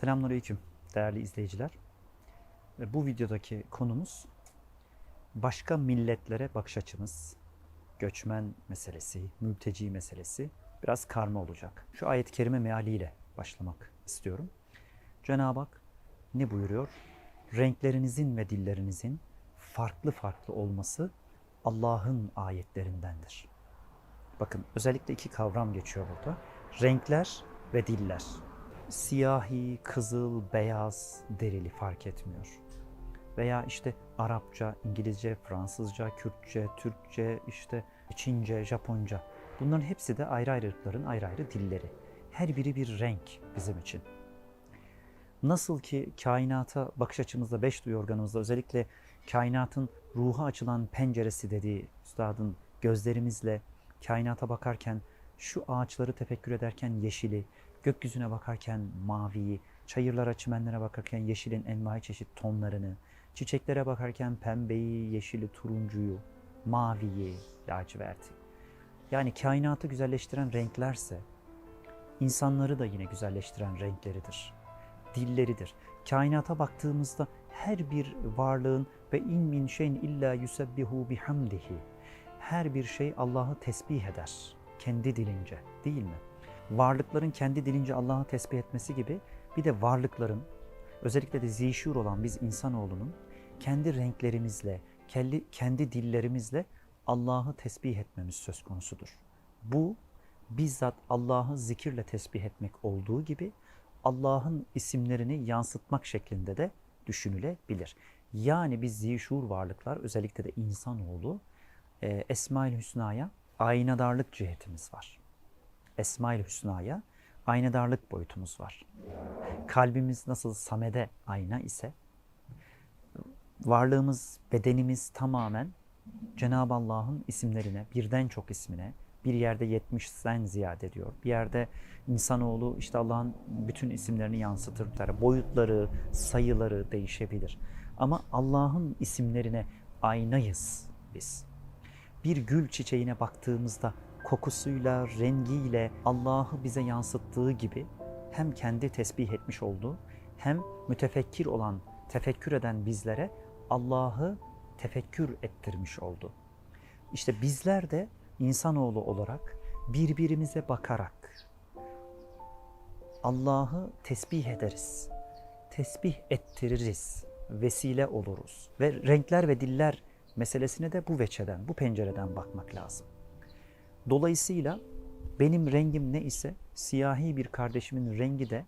Selamünaleyküm değerli izleyiciler. Bu videodaki konumuz başka milletlere bakış açımız, göçmen meselesi, mülteci meselesi biraz karma olacak. Şu ayet-i kerime mealiyle başlamak istiyorum. Cenab-ı Hak ne buyuruyor? Renklerinizin ve dillerinizin farklı farklı olması Allah'ın ayetlerindendir. Bakın özellikle iki kavram geçiyor burada. Renkler ve diller. Siyahi, kızıl, beyaz, derili fark etmiyor. Veya işte Arapça, İngilizce, Fransızca, Kürtçe, Türkçe, işte Çince, Japonca. Bunların hepsi de ayrı ayrı ırkların ayrı ayrı dilleri. Her biri bir renk bizim için. Nasıl ki kainata bakış açımızda, beş duyu organımızda özellikle kainatın ruha açılan penceresi dediği üstadın gözlerimizle kainata bakarken şu ağaçları tefekkür ederken yeşili, gökyüzüne bakarken maviyi, çayırlara, çimenlere bakarken yeşilin envai çeşit tonlarını, çiçeklere bakarken pembeyi, yeşili, turuncuyu, maviyi, laciverti. Yani kainatı güzelleştiren renklerse insanları da yine güzelleştiren renkleridir dilleridir. Kainata baktığımızda her bir varlığın ve in min şeyin illa yusebbihu bihamdihi. Her bir şey Allah'ı tesbih eder. Kendi dilince değil mi? Varlıkların kendi dilince Allah'ı tesbih etmesi gibi bir de varlıkların özellikle de zişur olan biz insanoğlunun kendi renklerimizle, kendi, kendi dillerimizle Allah'ı tesbih etmemiz söz konusudur. Bu bizzat Allah'ı zikirle tesbih etmek olduğu gibi Allah'ın isimlerini yansıtmak şeklinde de düşünülebilir. Yani biz zişur varlıklar özellikle de insanoğlu e, Esma-ül Hüsna'ya aynadarlık cihetimiz var. Esma-ül Hüsna'ya aynadarlık boyutumuz var. Kalbimiz nasıl Samed'e ayna ise varlığımız, bedenimiz tamamen Cenab-ı Allah'ın isimlerine, birden çok ismine, bir yerde 70'den ziyade diyor. Bir yerde insanoğlu işte Allah'ın bütün isimlerini yansıtır. Boyutları, sayıları değişebilir. Ama Allah'ın isimlerine aynayız biz. Bir gül çiçeğine baktığımızda kokusuyla, rengiyle Allah'ı bize yansıttığı gibi hem kendi tesbih etmiş olduğu hem mütefekkir olan, tefekkür eden bizlere Allah'ı tefekkür ettirmiş oldu. İşte bizler de insanoğlu olarak birbirimize bakarak Allah'ı tesbih ederiz. Tesbih ettiririz. Vesile oluruz. Ve renkler ve diller meselesine de bu veçeden, bu pencereden bakmak lazım. Dolayısıyla benim rengim ne ise siyahi bir kardeşimin rengi de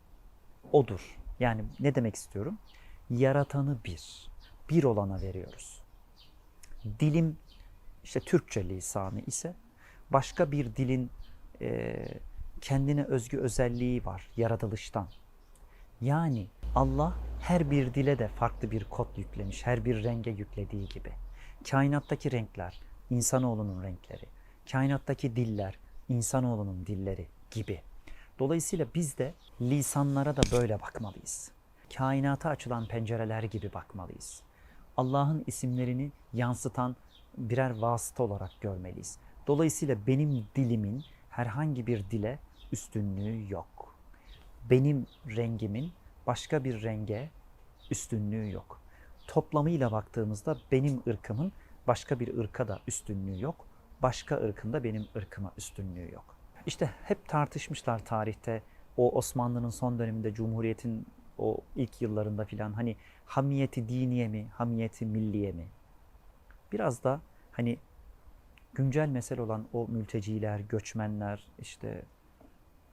odur. Yani ne demek istiyorum? Yaratanı bir. Bir olana veriyoruz. Dilim işte Türkçe lisanı ise başka bir dilin e, kendine özgü özelliği var yaratılıştan. Yani Allah her bir dile de farklı bir kod yüklemiş, her bir renge yüklediği gibi. Kainattaki renkler, insanoğlunun renkleri, kainattaki diller, insanoğlunun dilleri gibi. Dolayısıyla biz de lisanlara da böyle bakmalıyız. Kainata açılan pencereler gibi bakmalıyız. Allah'ın isimlerini yansıtan birer vasıta olarak görmeliyiz. Dolayısıyla benim dilimin herhangi bir dile üstünlüğü yok. Benim rengimin başka bir renge üstünlüğü yok. Toplamıyla baktığımızda benim ırkımın başka bir ırka da üstünlüğü yok. Başka ırkında benim ırkıma üstünlüğü yok. İşte hep tartışmışlar tarihte o Osmanlı'nın son döneminde Cumhuriyet'in o ilk yıllarında filan hani hamiyeti diniye mi, hamiyeti milliye mi? Biraz da hani güncel mesele olan o mülteciler, göçmenler işte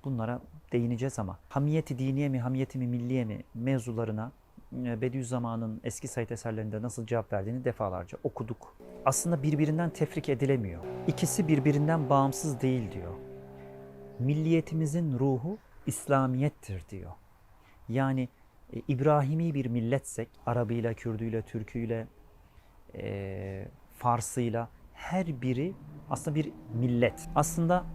bunlara değineceğiz ama hamiyeti diniye mi, hamiyeti mi milliye mi mevzularına Bediüzzaman'ın eski sayit eserlerinde nasıl cevap verdiğini defalarca okuduk. Aslında birbirinden tefrik edilemiyor. İkisi birbirinden bağımsız değil diyor. Milliyetimizin ruhu İslamiyettir diyor. Yani e, İbrahimi bir milletsek, Arabıyla, Kürdüyle, Türküyle, e, Farsıyla her biri aslında bir millet. Aslında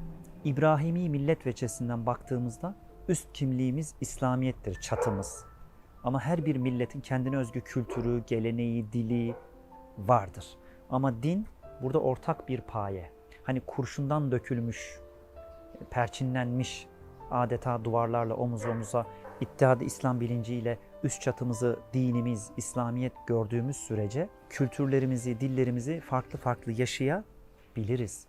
İbrahimi millet veçesinden baktığımızda üst kimliğimiz İslamiyettir, çatımız. Ama her bir milletin kendine özgü kültürü, geleneği, dili vardır. Ama din burada ortak bir paye. Hani kurşundan dökülmüş, perçinlenmiş adeta duvarlarla omuz omuza İttihadı İslam bilinciyle üst çatımızı dinimiz, İslamiyet gördüğümüz sürece kültürlerimizi, dillerimizi farklı farklı yaşayabiliriz.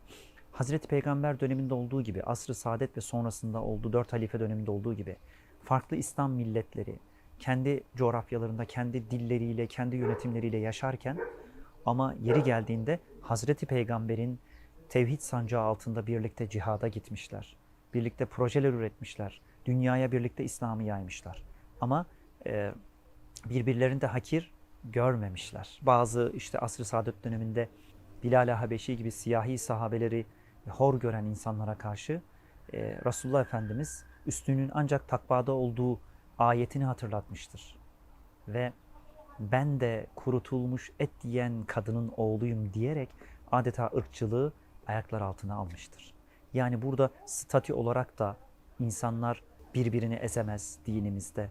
Hazreti Peygamber döneminde olduğu gibi, asr-ı saadet ve sonrasında olduğu, dört halife döneminde olduğu gibi farklı İslam milletleri kendi coğrafyalarında, kendi dilleriyle, kendi yönetimleriyle yaşarken ama yeri geldiğinde Hazreti Peygamber'in tevhid sancağı altında birlikte cihada gitmişler. Birlikte projeler üretmişler. Dünyaya birlikte İslam'ı yaymışlar. Ama e, birbirlerini hakir görmemişler. Bazı işte asr-ı saadet döneminde Bilal-i Habeşi gibi siyahi sahabeleri hor gören insanlara karşı e, Resulullah Efendimiz üstünün ancak takvada olduğu ayetini hatırlatmıştır. Ve ben de kurutulmuş et yiyen kadının oğluyum diyerek adeta ırkçılığı ayaklar altına almıştır. Yani burada statü olarak da insanlar birbirini ezemez dinimizde.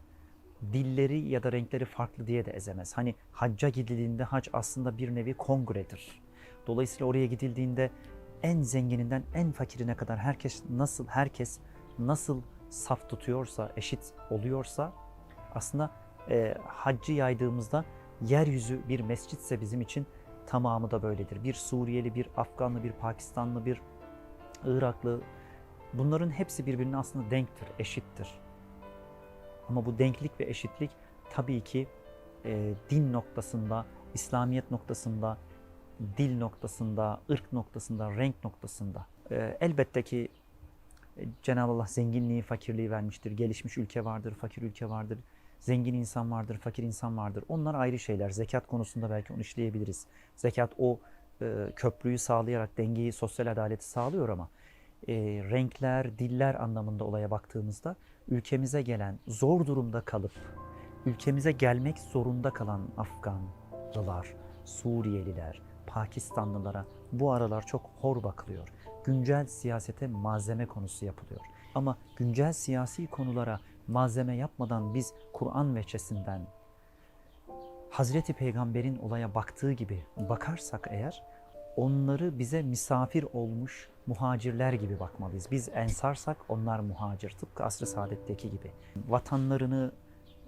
Dilleri ya da renkleri farklı diye de ezemez. Hani hacca gidildiğinde hac aslında bir nevi kongredir. Dolayısıyla oraya gidildiğinde en zengininden en fakirine kadar herkes nasıl herkes nasıl saf tutuyorsa, eşit oluyorsa aslında e, haccı yaydığımızda yeryüzü bir mescitse bizim için tamamı da böyledir. Bir Suriyeli, bir Afganlı, bir Pakistanlı, bir Iraklı bunların hepsi birbirine aslında denktir, eşittir. Ama bu denklik ve eşitlik tabii ki e, din noktasında, İslamiyet noktasında, dil noktasında, ırk noktasında, renk noktasında. E, elbette ki Cenab-ı Allah zenginliği, fakirliği vermiştir. Gelişmiş ülke vardır, fakir ülke vardır. Zengin insan vardır, fakir insan vardır. Onlar ayrı şeyler. Zekat konusunda belki onu işleyebiliriz. Zekat o e, köprüyü sağlayarak dengeyi, sosyal adaleti sağlıyor ama e, renkler, diller anlamında olaya baktığımızda ülkemize gelen, zor durumda kalıp ülkemize gelmek zorunda kalan Afganlılar, Suriyeliler, Pakistanlılara bu aralar çok hor bakılıyor. Güncel siyasete malzeme konusu yapılıyor. Ama güncel siyasi konulara malzeme yapmadan biz Kur'an veçesinden Hazreti Peygamber'in olaya baktığı gibi bakarsak eğer onları bize misafir olmuş muhacirler gibi bakmalıyız. Biz ensarsak onlar muhacir. Tıpkı asr-ı saadetteki gibi. Vatanlarını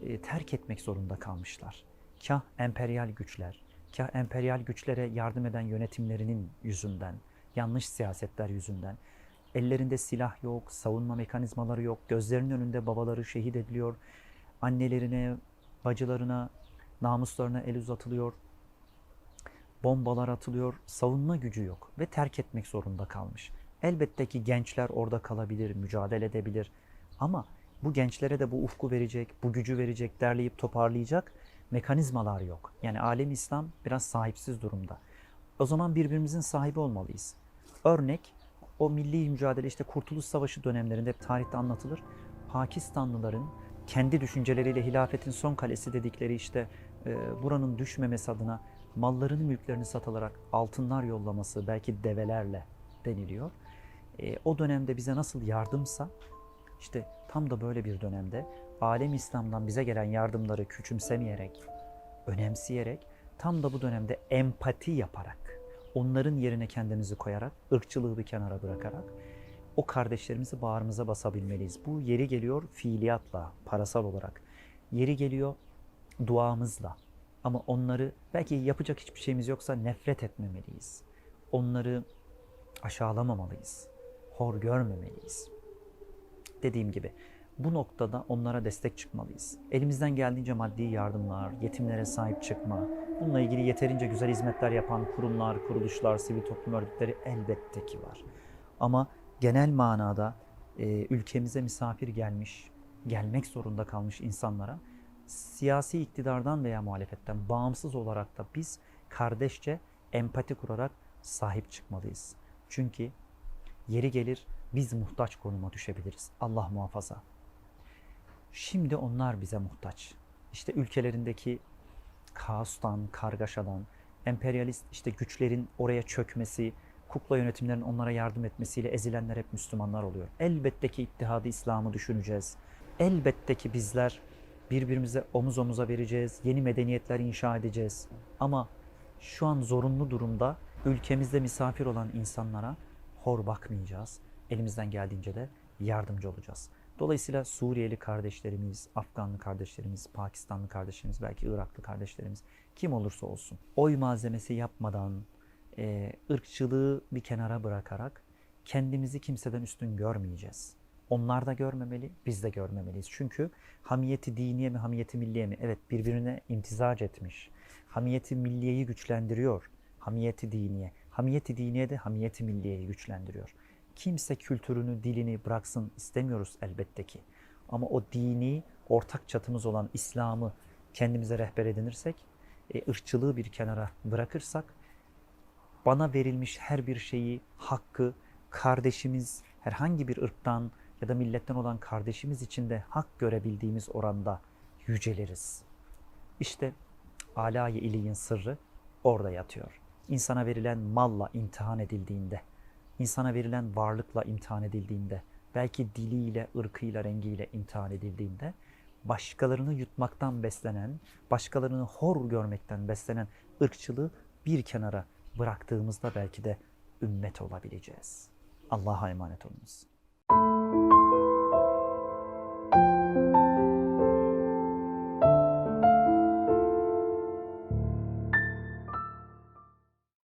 e, terk etmek zorunda kalmışlar. Kah emperyal güçler, kah emperyal güçlere yardım eden yönetimlerinin yüzünden, yanlış siyasetler yüzünden. Ellerinde silah yok, savunma mekanizmaları yok, gözlerinin önünde babaları şehit ediliyor, annelerine, bacılarına, namuslarına el uzatılıyor, bombalar atılıyor, savunma gücü yok ve terk etmek zorunda kalmış. Elbette ki gençler orada kalabilir, mücadele edebilir ama bu gençlere de bu ufku verecek, bu gücü verecek, derleyip toparlayacak mekanizmalar yok. Yani alem İslam biraz sahipsiz durumda. O zaman birbirimizin sahibi olmalıyız. Örnek o milli mücadele işte Kurtuluş Savaşı dönemlerinde hep tarihte anlatılır. Pakistanlıların kendi düşünceleriyle hilafetin son kalesi dedikleri işte e, buranın düşmemesi adına mallarını mülklerini satılarak altınlar yollaması belki develerle deniliyor. E, o dönemde bize nasıl yardımsa işte tam da böyle bir dönemde alem İslam'dan bize gelen yardımları küçümsemeyerek, önemseyerek tam da bu dönemde empati yaparak, onların yerine kendimizi koyarak, ırkçılığı bir kenara bırakarak o kardeşlerimizi bağrımıza basabilmeliyiz. Bu yeri geliyor fiiliyatla, parasal olarak. Yeri geliyor duamızla. Ama onları belki yapacak hiçbir şeyimiz yoksa nefret etmemeliyiz. Onları aşağılamamalıyız. Hor görmemeliyiz. Dediğim gibi bu noktada onlara destek çıkmalıyız. Elimizden geldiğince maddi yardımlar, yetimlere sahip çıkma, bununla ilgili yeterince güzel hizmetler yapan kurumlar, kuruluşlar, sivil toplum örgütleri elbette ki var. Ama genel manada e, ülkemize misafir gelmiş, gelmek zorunda kalmış insanlara siyasi iktidardan veya muhalefetten bağımsız olarak da biz kardeşçe empati kurarak sahip çıkmalıyız. Çünkü yeri gelir biz muhtaç konuma düşebiliriz. Allah muhafaza. Şimdi onlar bize muhtaç. İşte ülkelerindeki kaostan, kargaşadan, emperyalist işte güçlerin oraya çökmesi, kukla yönetimlerin onlara yardım etmesiyle ezilenler hep Müslümanlar oluyor. Elbette ki ittihadı İslam'ı düşüneceğiz. Elbette ki bizler birbirimize omuz omuza vereceğiz, yeni medeniyetler inşa edeceğiz. Ama şu an zorunlu durumda ülkemizde misafir olan insanlara hor bakmayacağız. Elimizden geldiğince de yardımcı olacağız. Dolayısıyla Suriyeli kardeşlerimiz, Afganlı kardeşlerimiz, Pakistanlı kardeşlerimiz, belki Iraklı kardeşlerimiz kim olursa olsun oy malzemesi yapmadan, e, ırkçılığı bir kenara bırakarak kendimizi kimseden üstün görmeyeceğiz. Onlar da görmemeli, biz de görmemeliyiz. Çünkü hamiyeti diniye mi, hamiyeti milliye mi? Evet birbirine imtizac etmiş. Hamiyeti milliyeyi güçlendiriyor. Hamiyeti diniye. Hamiyeti diniye de hamiyeti milliyeyi güçlendiriyor. Kimse kültürünü, dilini bıraksın istemiyoruz elbette ki. Ama o dini, ortak çatımız olan İslam'ı kendimize rehber edinirsek, e, ırkçılığı bir kenara bırakırsak, bana verilmiş her bir şeyi, hakkı, kardeşimiz, herhangi bir ırktan ya da milletten olan kardeşimiz için de hak görebildiğimiz oranda yüceleriz. İşte alay-ı iliğin sırrı orada yatıyor. İnsana verilen malla imtihan edildiğinde, insana verilen varlıkla imtihan edildiğinde, belki diliyle, ırkıyla, rengiyle imtihan edildiğinde, başkalarını yutmaktan beslenen, başkalarını hor görmekten beslenen ırkçılığı bir kenara bıraktığımızda belki de ümmet olabileceğiz. Allah'a emanet olunuz.